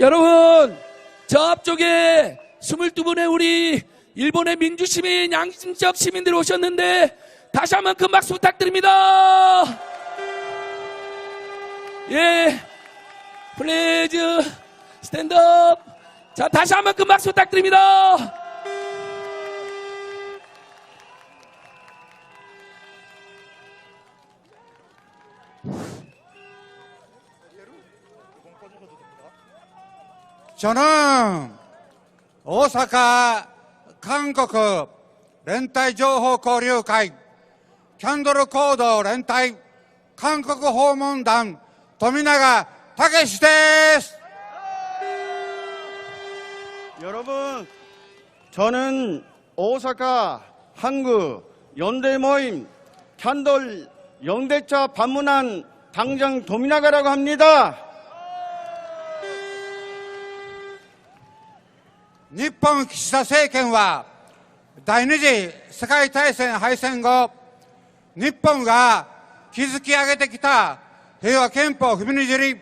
여러분, 저 앞쪽에 22분의 우리 일본의 민주시민, 양심적 시민들이 오셨는데 다시 한번 큰 박수 부탁드립니다. 예, 플레이즈 스탠드업. 자, 다시 한번 큰 박수 부탁드립니다. 저는 오사카 한국 렌탈情報交流会キャンドルコード連帯韓国訪問団富永武史です 여러분, 저는 오사카 한국 연대 모임 캔들 영대차 방문한 당장 도미나가라고 합니다. 日本岸田政権は第二次世界大戦敗戦後日本が築き上げてきた平和憲法を踏みにじり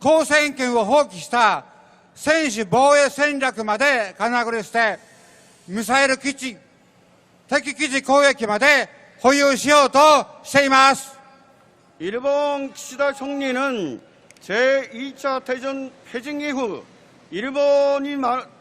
公選権を放棄した専守防衛戦略まで金繰り捨てミサイル基地敵基地攻撃まで保有しようとしています 일본 기시다 총리는 제2차 대전 패전 이후 일본이 마-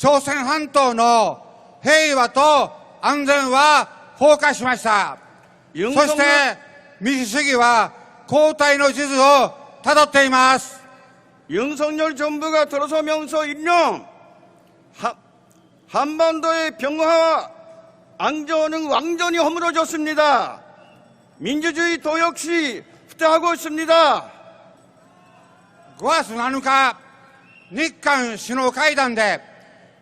朝鮮半島の平和と安全は崩壊しました。そ 윤석열, して民主主義は後退の地図をたどっています。 윤석열 정부가 들어서면서 1년 하- 한반도의 평화와 안전은 완전히 허물어졌습니다. 민주주의 도 역시 후퇴하고 있습니다. 5月7日、日韓首脳会談で、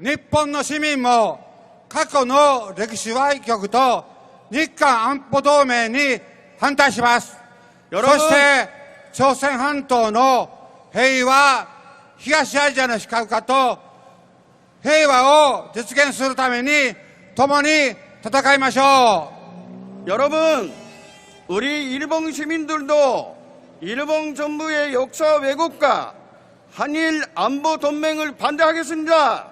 日本の市民も過去の歴史歪曲と日韓安保同盟に反対します。そ 여러분, して朝鮮半島の平和、東アジアの非核化と平和を実現するために共に戦いましょ 여러분, 우리 일본 시민들도 일본 정부의 역사 왜곡과 한일 안보 동맹을 반대하겠습니다.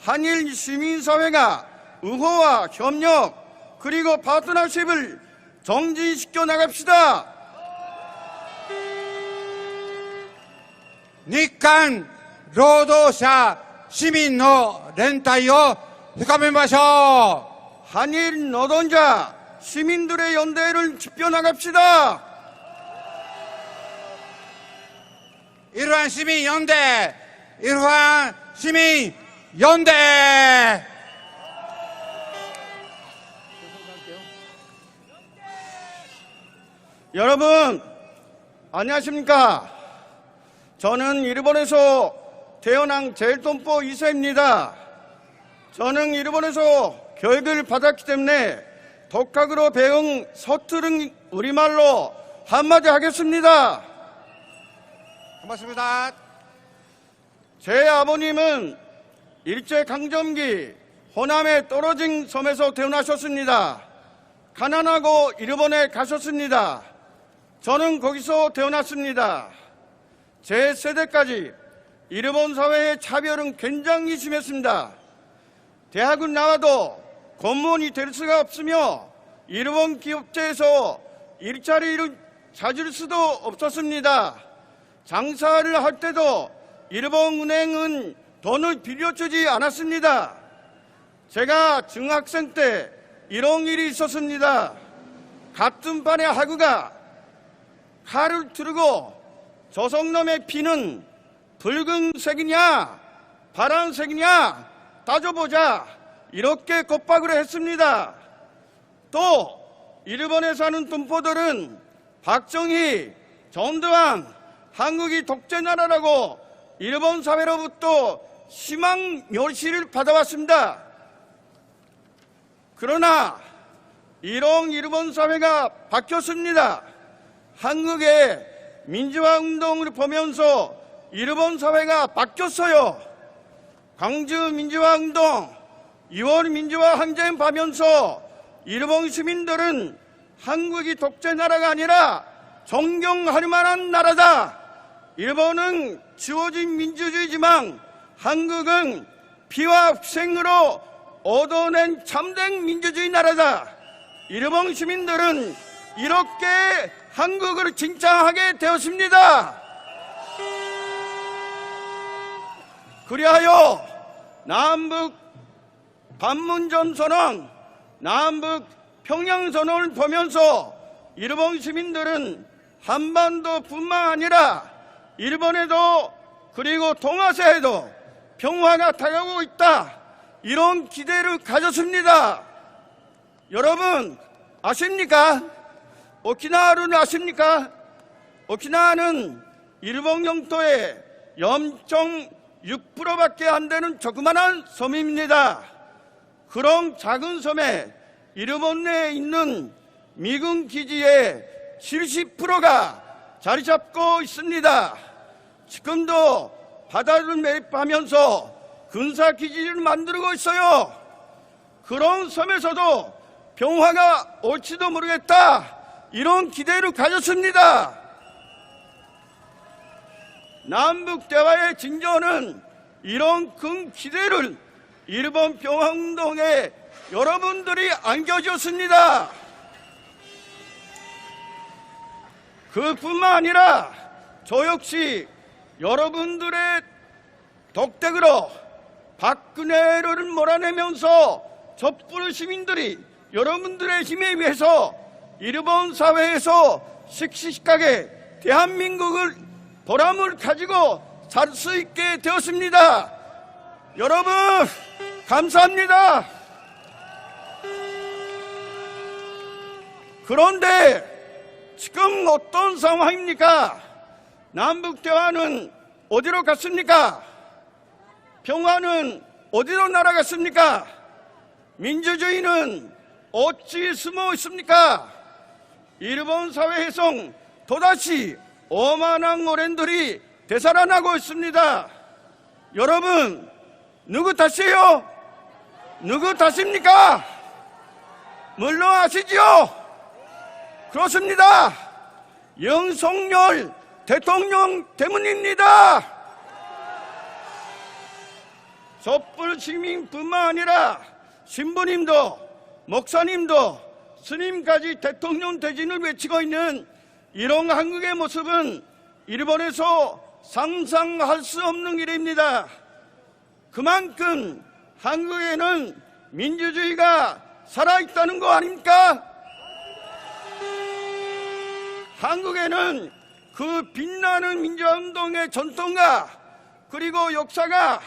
한일 시민사회가 우호와 협력 그리고 파트너십을 정진시켜 나갑시다. 日韓労働者市民の連帯を深めましょ 한일 노동자 시민들의 연대를 지켜 나갑시다. う。イルワン市民呼んで、 일반 시민 연대 여러분, 안녕하십니까? 저는 일본에서 태어난 제일동포 2세입니다. 저는 일본에서 교육을 받았기 때문에 독학으로 배운 서투른 우리말로 한마디 하겠습니다. 고맙습니다. 제 아버님은 일제강점기 호남에 떨어진 섬에서 태어나셨습니다. 가난하고 일본에 가셨습니다. 저는 거기서 태어났습니다. 제 세대까지 일본 사회의 차별은 굉장히 심했습니다. 대학은 나와도 공무원이 될 수가 없으며 일본 기업체에서 일자리를 찾을 수도 없었습니다. 장사를 할 때도 일본 은행은 돈을 빌려주지 않았습니다. 제가 중학생 때 이런 일이 있었습니다. 같은 반의 학우가 칼을 들고 조성놈의 피는 붉은색이냐 파란색이냐 따져보자 이렇게 겁박을 했습니다. 또 일본에 사는 동포들은 박정희, 전두환, 한국이 독재 나라라고 일본 사회로부터 심한 멸시를 받아왔습니다. 그러나 이런 일본 사회가 바뀌었습니다. 한국의 민주화 운동을 보면서 일본 사회가 바뀌었어요. 광주 민주화 운동, 2월 민주화 항쟁 보면서 일본 시민들은 한국이 독재 나라가 아니라 존경할 만한 나라다. 일본은 주어진 민주주의지만 한국은 피와 생으로 얻어낸 참된 민주주의 나라다. 일본 시민들은 이렇게 한국을 칭찬하게 되었습니다. 그리하여 남북 반문전 선언, 남북 평양 선언을 보면서 일본 시민들은 한반도뿐만 아니라 일본에도 그리고 동아시아에도 평화가 다가오고 있다. 이런 기대를 가졌습니다. 여러분 아십니까? 오키나와를 아십니까? 오키나와는 일본 영토의 0.6%밖에 안 되는 조그마한 섬입니다. 그런 작은 섬에 일본 내에 있는 미군 기지의 70%가 자리 잡고 있습니다. 지금도 바다를 매입하면서 군사 기지를 만들고 있어요. 그런 섬에서도 평화가 올지도 모르겠다. 이런 기대를 가졌습니다. 남북 대화의 진전은 이런 큰 기대를 일본 평화운동에 여러분들이 안겨줬습니다. 그뿐만 아니라 저 역시 여러분들의 덕택으로 박근혜를 몰아내면서 촛불 시민들이 여러분들의 힘에 의해서 일본 사회에서 씩씩하게 대한민국을 보람을 가지고 살 수 있게 되었습니다. 여러분, 감사합니다. 그런데 지금 어떤 상황입니까? 남북 대화는 어디로 갔습니까? 평화는 어디로 날아갔습니까? 민주주의는 어찌 숨어 있습니까? 일본 사회에서 또다시 오만한 어른들이 되살아나고 있습니다. 여러분, 누구 탓이에요? 누구 탓입니까? 물론 아시지요? 그렇습니다. 영성열 대통령 때문입니다. 촛불 시민뿐만 아니라 신부님도 목사님도 스님까지 대통령 퇴진을 외치고 있는 이런 한국의 모습은 일본에서 상상할 수 없는 일입니다. 그만큼 한국에는 민주주의가 살아있다는 거 아닙니까? 한국에는 그 빛나는 민주화운동의 전통과 그리고 역사가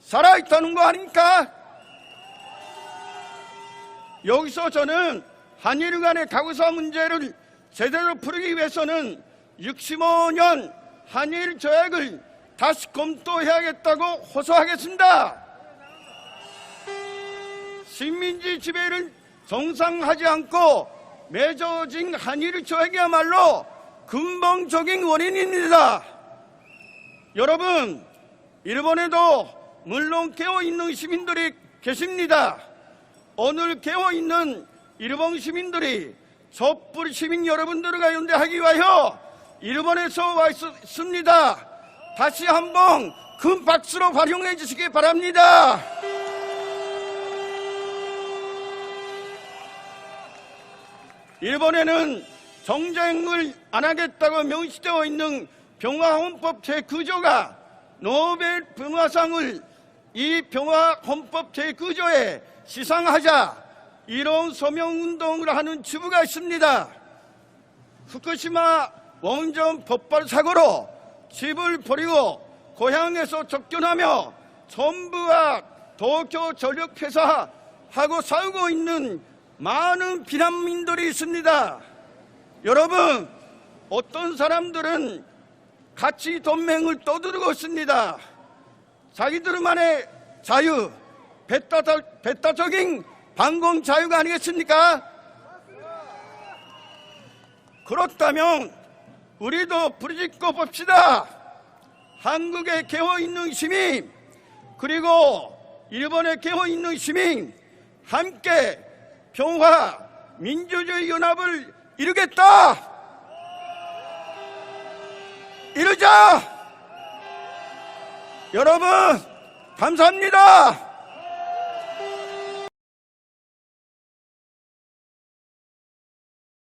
살아있다는 거 아닙니까? 여기서 저는 한일 간의 가구사 문제를 제대로 풀기 위해서는 65년 한일 조약을 다시 검토해야겠다고 호소하겠습니다. 식민지 지배를 정상하지 않고 맺어진 한일 조약이야말로 근본적인 원인입니다. 여러분, 일본에도 물론 깨어 있는 시민들이 계십니다. 오늘 깨어 있는 일본 시민들이 촛불 시민 여러분들과 연대하기 위하여 일본에서 와 있습니다. 다시 한번 큰 박수로 활용해 주시기 바랍니다. 일본에는 정쟁을 안 하겠다고 명시되어 있는 병화헌법 제9조가 노벨 평화상을 이 평화헌법 제9조에 시상하자 이런 서명운동을 하는 주부가 있습니다. 후쿠시마 원전 폭발 사고로 집을 버리고 고향에서 접견하며 전부와 도쿄 전력 회사하고 싸우고 있는 많은 비난민들이 있습니다. 여러분, 어떤 사람들은 가치 동맹을 떠들고 있습니다. 자기들만의 자유, 배타적, 배타적인 방공 자유가 아니겠습니까? 그렇다면 우리도 부르짖고 봅시다. 한국에 깨어 있는 시민 그리고 일본에 깨어 있는 시민 함께 평화 민주주의 연합을 이루겠다. 이루자. 여러분 감사합니다.